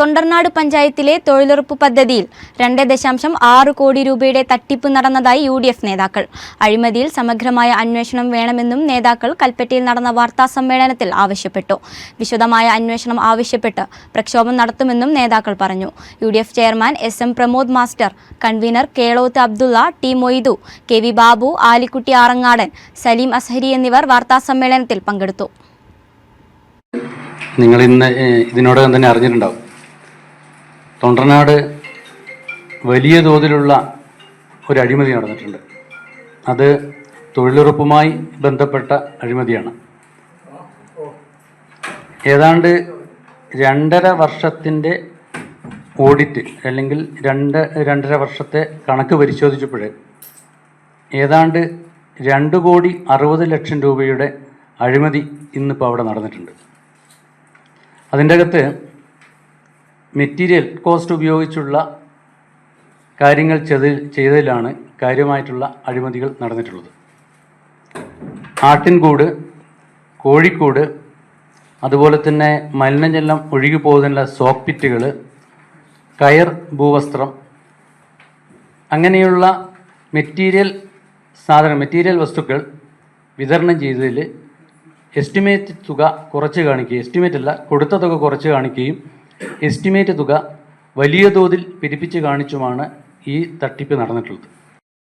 തൊണ്ടർനാട് പഞ്ചായത്തിലെ തൊഴിലുറപ്പ് പദ്ധതിയിൽ രണ്ട് ദശാംശം ആറ് കോടി രൂപയുടെ തട്ടിപ്പ് നടന്നതായി യു ഡി എഫ് നേതാക്കൾ. അഴിമതിയിൽ സമഗ്രമായ അന്വേഷണം വേണമെന്നും നേതാക്കൾ കൽപ്പറ്റയിൽ നടന്ന വാർത്താ സമ്മേളനത്തിൽ ആവശ്യപ്പെട്ടു. വിശദമായ അന്വേഷണം ആവശ്യപ്പെട്ട് പ്രക്ഷോഭം നടത്തുമെന്നും നേതാക്കൾ പറഞ്ഞു. U D F chairman S M Pramod master convener Keloth Abdullah T Moythu K V Babu Alikutty Arangadan Saleem Azhari എന്നിവർ വാർത്താ സമ്മേളനത്തിൽ പങ്കെടുത്തു. നിങ്ങൾ ഇന്ന് ഇതിനോടകം തന്നെ അറിഞ്ഞിട്ടുണ്ടാവും. തൊണ്ടർനാട് വലിയ തോതിലുള്ള ഒരു അഴിമതി നടന്നിട്ടുണ്ട്. അത് തൊഴിലുറപ്പുമായി ബന്ധപ്പെട്ട അഴിമതിയാണ്. ഏതാണ്ട് രണ്ടര വർഷത്തിന്റെ ഓഡിറ്റ് അല്ലെങ്കിൽ രണ്ട് രണ്ടര വർഷത്തെ കണക്ക് പരിശോധിച്ചപ്പോൾ ഏതാണ്ട് രണ്ട് കോടി അറുപത് ലക്ഷം രൂപയുടെ അഴിമതി ഇന്നിപ്പോൾ അവിടെ നടന്നിട്ടുണ്ട്. അതിന്റെ അകത്ത് മെറ്റീരിയൽ കോസ്റ്റ് ഉപയോഗിച്ചുള്ള കാര്യങ്ങൾ ചെയ്ത് ചെയ്തതിലാണ് കാര്യമായിട്ടുള്ള അഴിമതികൾ നടന്നിട്ടുള്ളത്. ആട്ടിൻകൂട് കോഴിക്കൂട് അതുപോലെ തന്നെ മലിനജലം ഒഴുകി പോകുന്നതിനുള്ള സോക്ക് പിറ്റുകൾ കയർ ഭൂവസ്ത്രം അങ്ങനെയുള്ള മെറ്റീരിയൽ സാധനം മെറ്റീരിയൽ വസ്തുക്കൾ വിതരണം ചെയ്തതിൽ എസ്റ്റിമേറ്റ് തുക കുറച്ച് കാണിക്കുകയും എസ്റ്റിമേറ്റ് അല്ല കൊടുത്ത തുക കുറച്ച് കാണിക്കുകയും എസ്റ്റിമേറ്റ് തുക വലിയ തോതിൽ പിരിപ്പിച്ച് കാണിച്ചുമാണ് ഈ തട്ടിപ്പ് നടന്നിട്ടുള്ളത്.